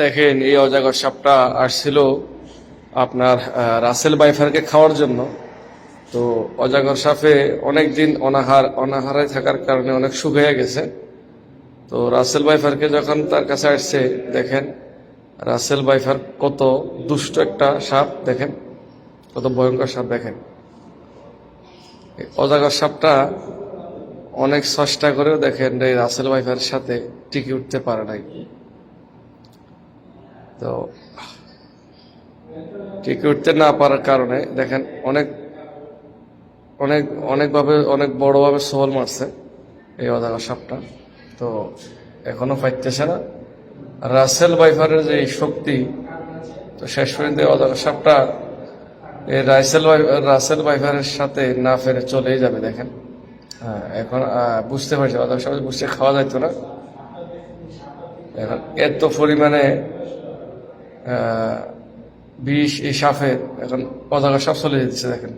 দেখেন, এই অজাগর সাপটা আসছিল আপনার রাসেল বাইফারকে খাওয়ার জন্য। তো অজাগর সাপে অনেক দিন অনাহার, অনাহারে থাকার কারণে অনেক শুকিয়ে গেছে। তো রাসেল বাইফারকে যখন তার কাছে আসছে, দেখেন, রাসেল বাইফার কত দুষ্ট একটা সাপ, দেখেন, কত ভয়ঙ্কর সাপ, দেখেন। অজাগর সাপটা অনেক চেষ্টা করেও দেখেন এই রাসেল বাইফার সাথে টিকে উঠতে পারে নাই। তো টিকে উঠতে না পারার কারণে, দেখেন, অনেক অনেক, অনেকভাবে, অনেক বড়োভাবে সহল মারছে এই অজাগর সাপটা। তো, এখনও পাইতেছে না। রাসেল বাইফারের যে শক্তি, তো শেষ পর্যন্ত অজাগর সাপটা এই রাইসেল রাসেল বাইফারের সাথে না ফেরে চলেই যাবে, দেখেন। হ্যাঁ এখন বুঝতে পারছি অজাগর সাপ বুঝতে খাওয়া যাইতো না। এখন এত পরিমাণে বিষ এই সাপের এখন অজাগর সাপ চলে যেতেছে দেখেন।